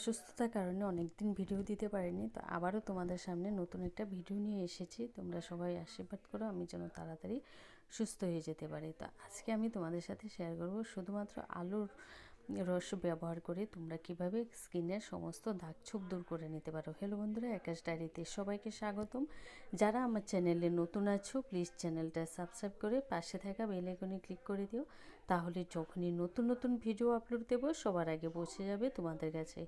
অসুস্থতার কারণে অনেক দিন ভিডিও দিতে পারিনি, তো আবারও তোমাদের সামনে নতুন একটা ভিডিও নিয়ে এসেছি। তোমরা সবাই আশীর্বাদ করো, আমি যেন তাড়াতাড়ি সুস্থ হয়ে যেতে পারি। তো আজকে আমি তোমাদের সাথে শেয়ার করব শুধুমাত্র আলুর রস ব্যবহার করে তোমরা কীভাবে স্কিনের সমস্ত দাগ ছোপ দূর করে নিতে পারো। হ্যালো বন্ধুরা একাশ ডায়েরিতে সবাইকে স্বাগতম। যারা আমার চ্যানেলে নতুন আছো প্লিজ চ্যানেলটা সাবস্ক্রাইব করে পাশে থাকা বেল আইকনে ক্লিক করে দিও। তাহলে যখনই নতুন নতুন ভিডিও আপলোড দেবো, সবার আগে পৌঁছে যাবে তোমাদের কাছে।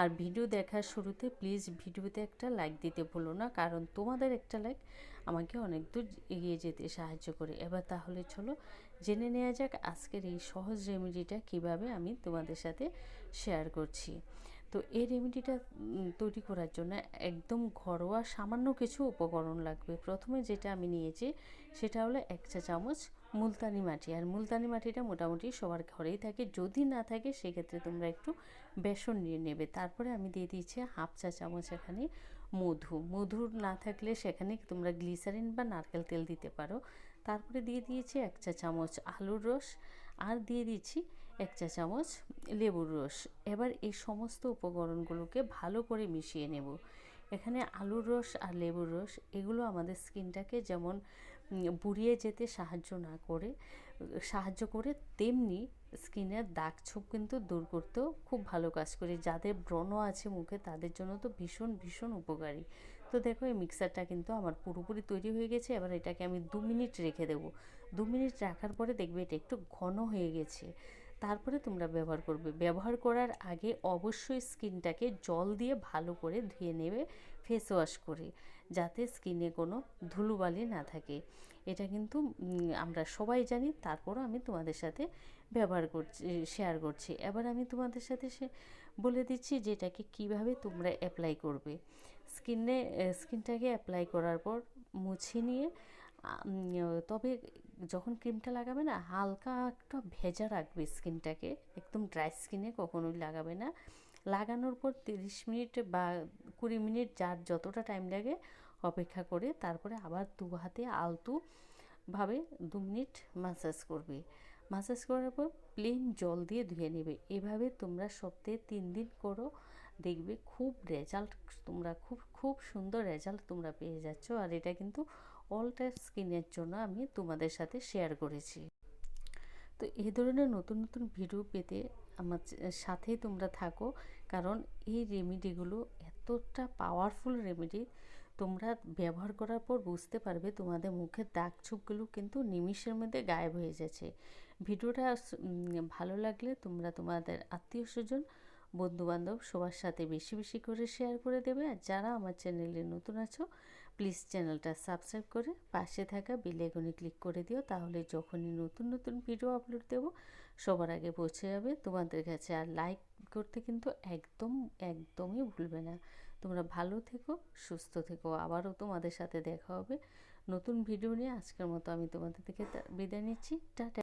আর ভিডিও দেখার শুরুতে প্লিজ ভিডিওতে একটা লাইক দিতে ভুলো না, কারণ তোমাদের একটা লাইক আমাকে অনেক দূর এগিয়ে যেতে সাহায্য করে। এবার তাহলে চলো জেনে নেওয়া যাক আজকের এই সহজ রেমেডিটা কীভাবে আমি তোমাদের সাথে শেয়ার করছি। তো এই রেমেডিটা তৈরি করার জন্য একদম ঘরোয়া সামান্য কিছু উপকরণ লাগবে। প্রথমে যেটা আমি নিয়েছি, সেটা হলো এক চা চামচ মুলতানি মাটি। আর মুলতানি মাটিটা মোটামুটি সবার ঘরেই থাকে। যদি না থাকে, সেক্ষেত্রে তোমরা একটু বেসন নিয়ে নেবে। তারপরে আমি দিয়ে দিয়েছি হাফ চা চামচ এখানে মধু। মধু না থাকলে সেখানে তোমরা গ্লিসারিন বা নারকেল তেল দিতে পারো। তারপরে দিয়ে দিয়েছি এক চা চামচ আলুর রস। আর দিয়ে দিচ্ছি এক চা চামচ লেবুর রস। এবার এই সমস্ত উপকরণগুলোকে ভালো করে মিশিয়ে নেব। এখানে আলুর রস আর লেবুর রস, এগুলো আমাদের স্কিনটাকে যেমন বুড়িয়ে যেতে সাহায্য না করে, সাহায্য করে, তেমনি স্কিনের দাগ ছোপ কিন্তু দূর করতেও খুব ভালো কাজ করে। যাদের ব্রণ আছে মুখে, তাদের জন্য তো ভীষণ ভীষণ উপকারী। তো দেখো, এই মিক্সারটা কিন্তু আমার পুরোপুরি তৈরি হয়ে গেছে। এবার এটাকে আমি দু মিনিট রেখে দেবো। দু মিনিট রাখার পরে দেখবে এটা একটু ঘন হয়ে গেছে। তারপরে তোমরা ব্যবহার করবে। ব্যবহার করার আগে অবশ্যই স্কিনটাকে জল দিয়ে ভালো করে ধুয়ে নেবে ফেস ওয়াশ করে, যাতে স্কিনে কোনো ধুলোবালি না থাকে। এটা কিন্তু আমরা সবাই জানি, তারপরও আমি তোমাদের সাথে ব্যবহার করছি শেয়ার করছি। এবার আমি তোমাদের সাথে সে, বলে দিচ্ছি যে এটাকে কীভাবে তোমরা অ্যাপ্লাই করবে। স্কিনে স্কিনটাকে অ্যাপ্লাই করার পর মুছে নিয়ে তবে যখন ক্রিমটা লাগাবে না, হালকা একটা ভেজা রাখবে স্কিনটাকে একদম ড্রাই স্কিনে কখনোই লাগাবে না। লাগানোর পর তিরিশ মিনিট বা কুড়ি মিনিট যার যতটা টাইম লাগে অপেক্ষা করে, তারপরে আবার দু হাতে আলতুভাবে দু মিনিট মাসাজ করবে। মাসাজ করার পর প্লেন জল দিয়ে ধুয়ে নেবে। এভাবে তোমরা সপ্তাহে তিন দিন করো, দেখবে খুব রেজাল্ট তোমরা খুব খুব সুন্দর রেজাল্ট তোমরা পেয়ে যাচ্ছ। আর এটা কিন্তু অল টাইপ স্কিনের জন্য আমি তোমাদের সাথে শেয়ার করেছি। তো এই ধরনের নতুন নতুন ভিডিও পেতে আমার সাথেই তোমরা থাকো, কারণ এই রেমেডিগুলো এতটা পাওয়ারফুল রেমেডি তোমরা ব্যবহার করার পর বুঝতে পারবে তোমাদের মুখের দাগ ছোপগুলো কিন্তু নিমিষের মধ্যে গায়েব হয়ে যাচ্ছে। ভিডিওটা ভালো লাগলে তোমরা তোমাদের আত্মীয় স্বজন, বন্ধুবান্ধব সবার সাথে বেশি বেশি করে শেয়ার করে দেবে। আর যারা আমার চ্যানেলে নতুন আছো প্লিজ চ্যানেলটা সাবস্ক্রাইব করে পাশে থাকা বেলাইকনে ক্লিক করে দিও, তাহলে যখনই নতুন নতুন ভিডিও আপলোড দেব, সবার আগে পৌঁছে যাবে। তোমাদের কাছে আর লাইক করতে কিন্তু একদম, একদমই ভুলবে না। তোমরা ভালো থেকো, সুস্থ থেকো। আবারও তোমাদের সাথে দেখা হবে। নতুন ভিডিও নিয়ে আজকের মতো আমি তোমাদের থেকে বিদায় নিচ্ছি। টাটা।